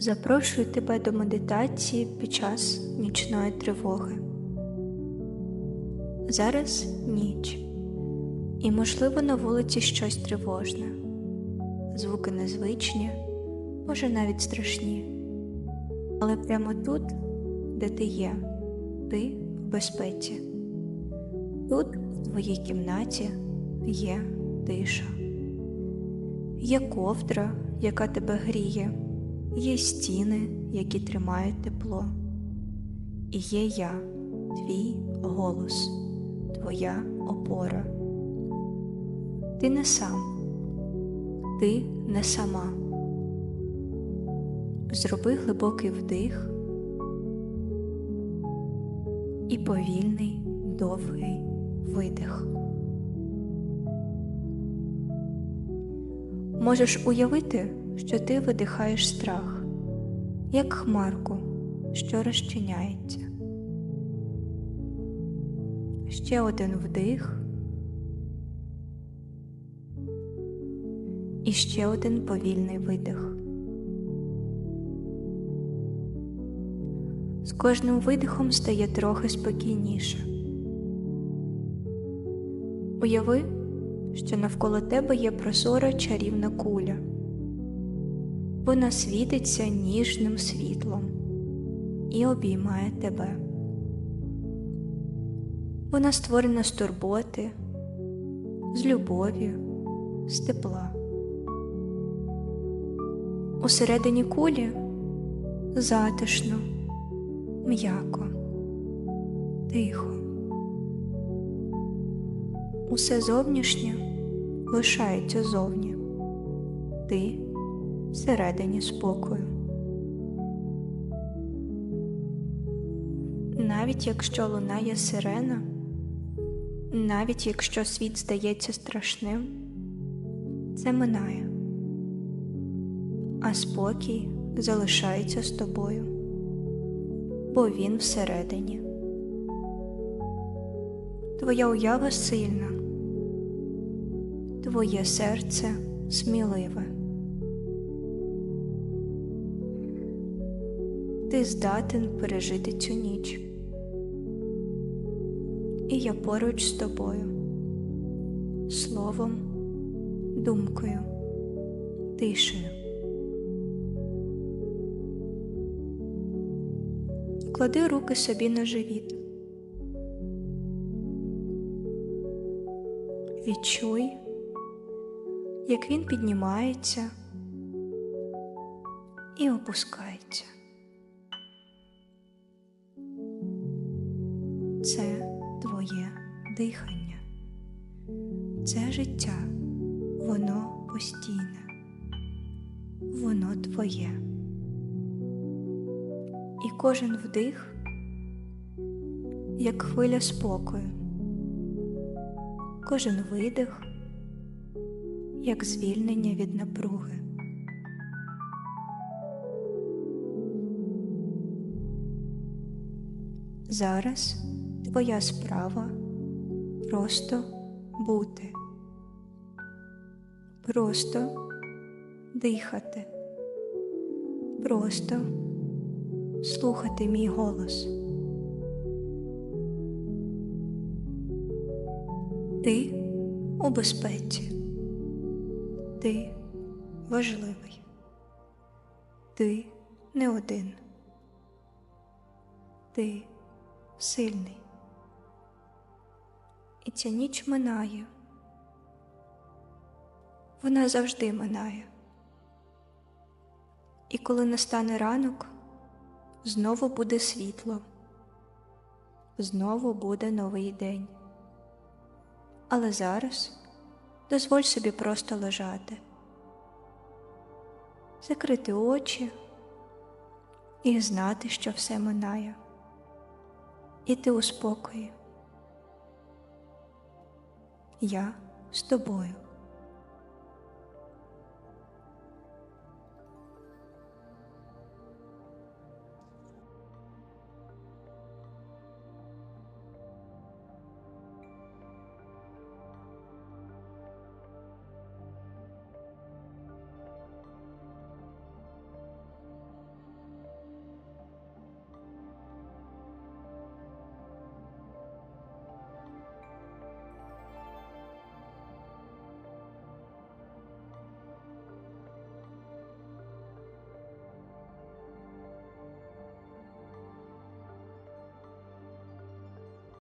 Запрошую тебе до медитації під час нічної тривоги. Зараз ніч, і, можливо, на вулиці щось тривожне, звуки незвичні, може навіть страшні. Але прямо тут, де ти є, ти в безпеці. Тут, в твоїй кімнаті, є тиша, є ковдра, яка тебе гріє, є стіни, які тримають тепло. І є я, твій голос, твоя опора. Ти не сам, ти не сама. Зроби глибокий вдих і повільний довгий видих. Можеш уявити, що ти видихаєш страх, як хмарку, що розчиняється. Ще один вдих і ще один повільний видих. З кожним видихом стає трохи спокійніше. Уяви, що навколо тебе є прозора чарівна куля. Вона світиться ніжним світлом і обіймає тебе. Вона створена з турботи, з любові, з тепла. Усередині кулі затишно, м'яко, тихо. Усе зовнішнє лишається зовні, ти всередині спокою. Навіть якщо лунає сирена, навіть якщо світ здається страшним, це минає, а спокій залишається з тобою, бо він всередині. Твоя уява сильна, твоє серце сміливе. Ти здатен пережити цю ніч. І я поруч з тобою, словом, думкою, тишею. Клади руки собі на живіт. Відчуй, як він піднімається і опускається. Це твоє дихання, це життя, воно постійне, воно твоє. І кожен вдих, як хвиля спокою, кожен видих, як звільнення від напруги. Зараз твоя справа просто бути, просто дихати, просто слухати мій голос. Ти у безпеці, ти важливий, ти не один, ти сильний. І ця ніч минає. Вона завжди минає. І коли настане ранок, знову буде світло, знову буде новий день. Але зараз дозволь собі просто лежати, закрити очі і знати, що все минає, і ти у спокої. Я з тобою.